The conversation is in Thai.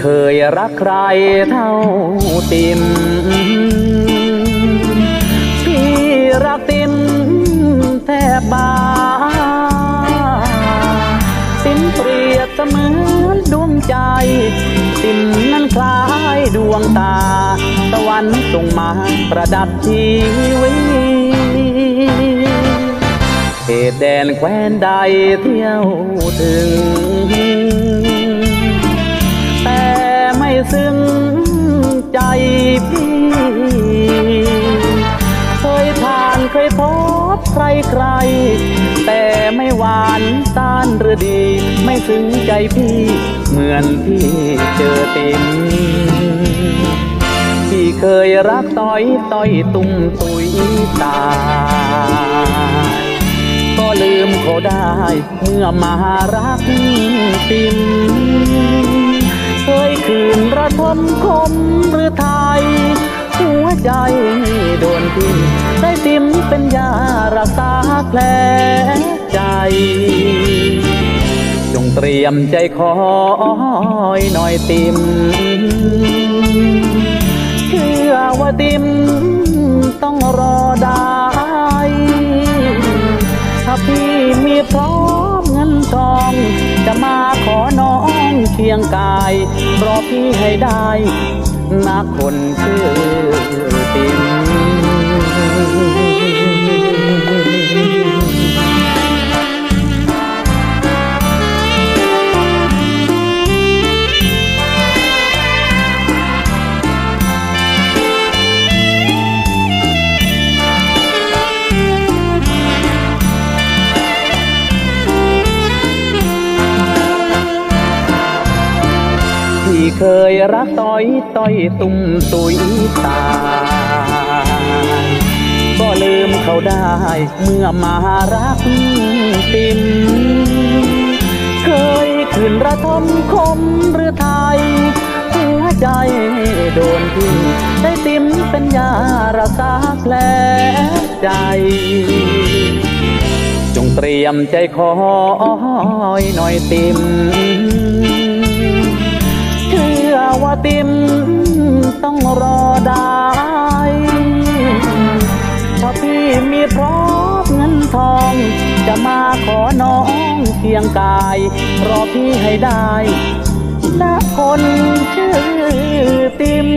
เคยรักใครเท่าติมพี่รักติมแทบบาติมเปรียบเสมือนดวงใจ ติมนั้นคล้ายดวงตาตะวันส่งมาประดับชีวิตเขตแดนแคว้นใดเที่ยวถึง บใครใคร แต่ไม่หวานต้านหรือดี ไม่ซึ้งใจพี่ เหมือนพี่เจอติมที่เคยรักต้อยต้อยตุ้มตุยตายก็ลืมเขาได้ เมื่อมารักติมเคยคืนระทมคมหรือไทย หัวใจโดนทิ้งได้ติมเป็นยารักษาแผลใจจงเตรียมใจคอยหน่อยติมเชื่อว่าติมต้องรอได้ ถ้าพี่มีพร้อมเงินทอง จะมาขอน้องเคียงกายรอพี่ให้ได้ นักคนชื่อ ที่เคยรักต้อยต้อยตุ้มตุยตายก็ลืมเขาได้เมื่อมารักติมเคยขืนระทมคมหรือไทยหัวใจโดนทิ้งได้ติมเป็นยารักษาแผลใจจงเตรียมใจคอยหน่อยติมาว่าติมต้องรอได้พอพี่มีพร้อมเงินทอง จะมาขอน้องเคียงกาย รอพี่ให้ได้นะคนชื่อติม